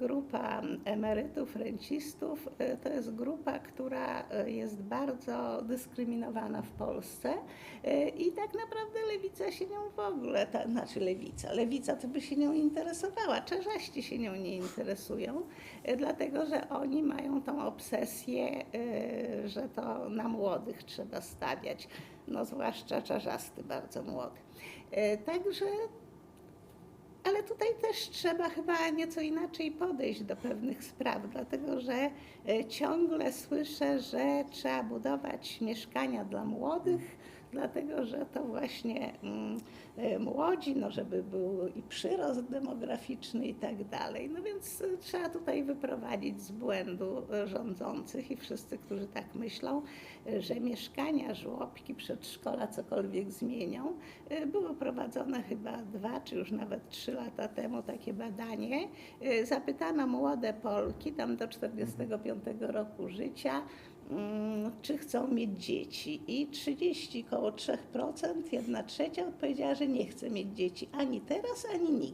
grupa emerytów, rencistów e, to jest grupa, która e, jest bardzo dyskryminowana w Polsce e, i tak naprawdę lewica się nią w ogóle, ta, znaczy lewica, lewica to by się nią interesowała, czerzaści się nią nie interesują, dlatego że oni mają tą obsesję, że to na młodych trzeba stawiać, no zwłaszcza czarzasty bardzo młody. Także tutaj też trzeba chyba nieco inaczej podejść do pewnych spraw, dlatego że e, ciągle słyszę, że trzeba budować mieszkania dla młodych, dlatego że to właśnie mm, e, młodzi, no żeby był i przyrost demograficzny i tak dalej. No więc e, trzeba tutaj wyprowadzić z błędu rządzących i wszyscy, którzy tak myślą, że mieszkania, żłobki, przedszkola cokolwiek zmienią. Było prowadzone chyba dwa, czy już nawet trzy lata temu takie badanie. E, Zapytano młode Polki, tam do 45 roku życia, mm, czy chcą mieć dzieci. I 30, koło 3%, jedna trzecia odpowiedziała, że nie chce mieć dzieci ani teraz, ani nigdy.